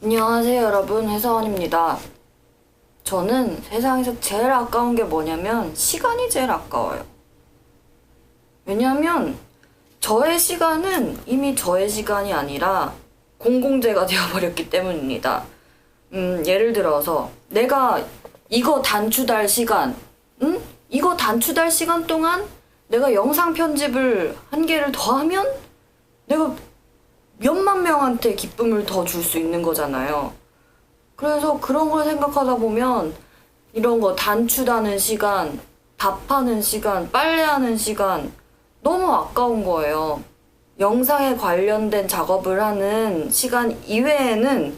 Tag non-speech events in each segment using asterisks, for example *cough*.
안녕하세요 여러분 회사원입니다. 저는 세상에서 제일 아까운 게 뭐냐면 시간이 제일 아까워요. 왜냐면 저의 시간은 이미 저의 시간이 아니라 공공재가 *laughs* 되어버렸기 때문입니다. 음, 예를 들어서 내가 이거 단추달 시간, 응? 이거 단추달 시간 동안 내가 영상 편집을 한 개를 더 하면 내가 몇만 명한테 기쁨을 더 줄 수 있는 거잖아요. 그래서 그런 걸 생각하다 보면 이런 거 단추다는 시간, 밥하는 시간, 빨래하는 시간 너무 아까운 거예요. 영상에 관련된 작업을 하는 시간 이외에는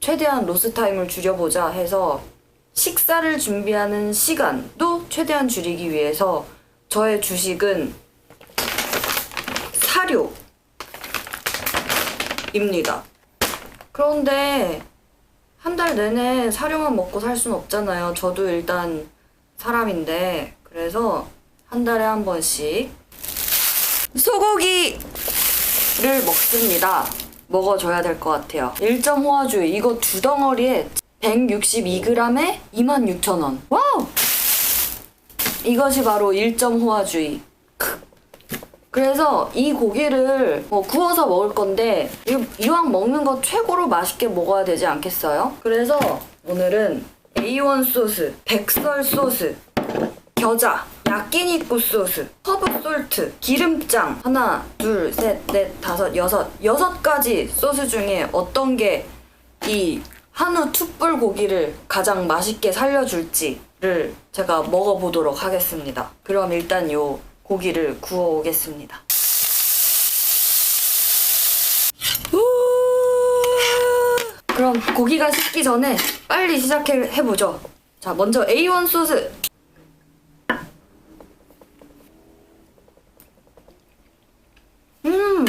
최대한 로스 타임을 줄여보자 해서 식사를 준비하는 시간도 최대한 줄이기 위해서 저의 주식은 사료 입니다. 그런데 한 달 내내 사료만 먹고 살순 없잖아요. 저도 일단 사람인데 그래서 한 달에 한 번씩 소고기를 먹습니다. 먹어줘야 될 것 같아요. 1.5화주의 이거 두 덩어리에 162g에 26,000원. 와우! 이것이 바로 1.5화주의. 그래서 이 고기를 뭐 구워서 먹을 건데 이- 이왕 먹는 거 최고로 맛있게 먹어야 되지 않겠어요? 그래서 오늘은 A1 소스, 백설 소스, 겨자, 야끼니쿠 소스, 허브 솔트, 기름장 하나, 둘, 셋, 넷, 다섯, 여섯 여섯 가지 소스 중에 어떤 게 이 한우 툭불 고기를 가장 맛있게 살려줄지를 제가 먹어보도록 하겠습니다. 그럼 일단 요 고기를 구워 오겠습니다. 그럼 고기가 식기 전에 빨리 시작해 해보죠. 자, 먼저 A1 소스. 음,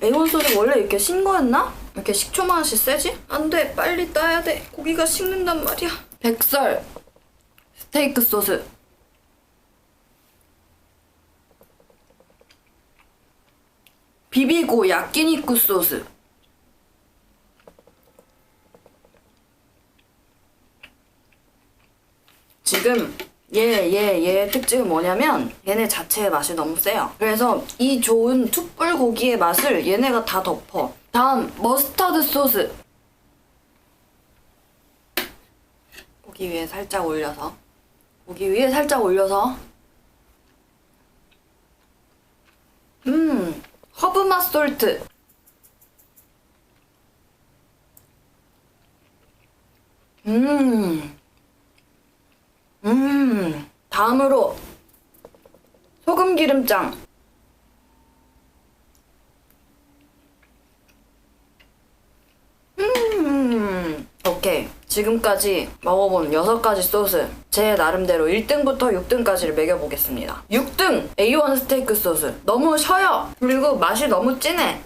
A1 소스 원래 이렇게 신 거였나? 이렇게 식초 맛이 세지? 안 돼, 빨리 따야 돼. 고기가 식는단 말이야. 백설 스테이크 소스. 비비고 야끼니쿠 소스. 지금 얘, 얘, 얘의 특징은 뭐냐면 얘네 자체의 맛이 너무 세요. 그래서 이 좋은 툭불 고기의 맛을 얘네가 다 덮어. 다음 머스타드 소스. 고기 위에 살짝 올려서 고기 위에 살짝 올려서 음 맛 솔트 음 음, 다음으로 소금 기름장. 음, 오케이. 지금까지 먹어본 6가지 소스. 제 나름대로 1등부터 6등까지를 매겨보겠습니다. 6등! A1 스테이크 소스. 너무 셔요. 그리고 맛이 너무 진해.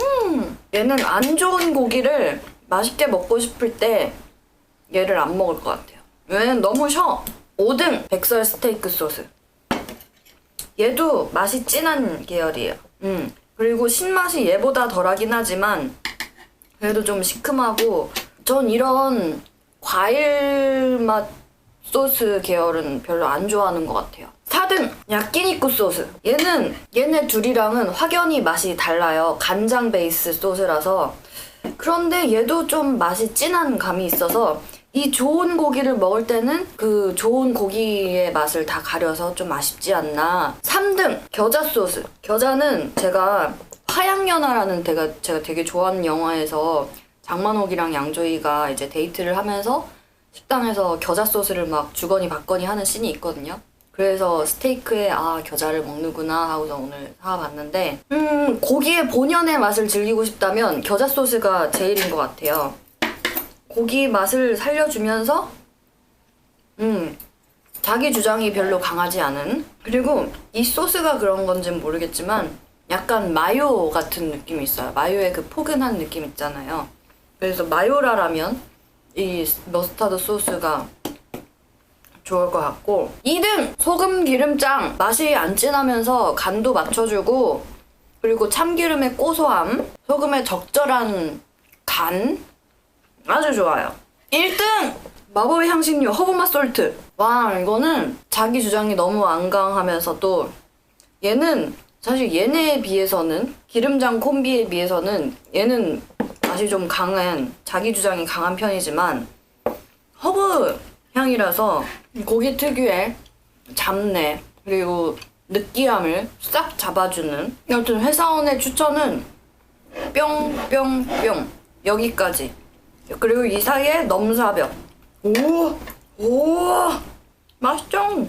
음, 얘는 안 좋은 고기를 맛있게 먹고 싶을 때 얘를 안 먹을 것 같아요. 얘는 너무 셔. 5등 백설 스테이크 소스. 얘도 맛이 진한 계열이에요. 음. 그리고 신맛이 얘보다 덜하긴 하지만 그래도 좀 시큼하고 전 이런 과일 맛 소스 계열은 별로 안 좋아하는 것 같아요. 4등 야끼니쿠 소스. 얘는 얘네 둘이랑은 확연히 맛이 달라요. 간장 베이스 소스라서 그런데 얘도 좀 맛이 진한 감이 있어서 이 좋은 고기를 먹을 때는 그 좋은 고기의 맛을 다 가려서 좀 아쉽지 않나. 3등 겨자 소스. 겨자는 제가 화양연화라는 제가 제가 되게 좋아하는 영화에서 장만옥이랑 양조위가 이제 데이트를 하면서 식당에서 겨자 소스를 막 주거니 받거니 하는 씬이 있거든요. 그래서 스테이크에 아 겨자를 먹는구나 하고서 오늘 사와봤는데 음 고기의 본연의 맛을 즐기고 싶다면 겨자 소스가 제일인 것 같아요. 고기 맛을 살려주면서 음 자기 주장이 별로 강하지 않은 그리고 이 소스가 그런 건지는 모르겠지만 약간 마요 같은 느낌이 있어요. 마요의 그 포근한 느낌 있잖아요. 그래서 마요라라면 이 머스타드 소스가 좋을 것 같고 2등 소금 기름장 맛이 안 진하면서 간도 맞춰주고 그리고 참기름의 고소함 소금의 적절한 단 아주 좋아요. 1등 마법의 향신료 허브맛 솔트. 와 이거는 자기 주장이 너무 완강하면서도 얘는 사실 얘네에 비해서는 기름장 콤비에 비해서는 얘는 맛이 좀 강한 자기 주장이 강한 편이지만 허브 향이라서 고기 특유의 잡내 그리고 느끼함을 싹 잡아주는 여튼 회사원의 추천은 뿅뿅뿅 여기까지 그리고 이 사이에 넘사벽 오! 오! 맛있죠?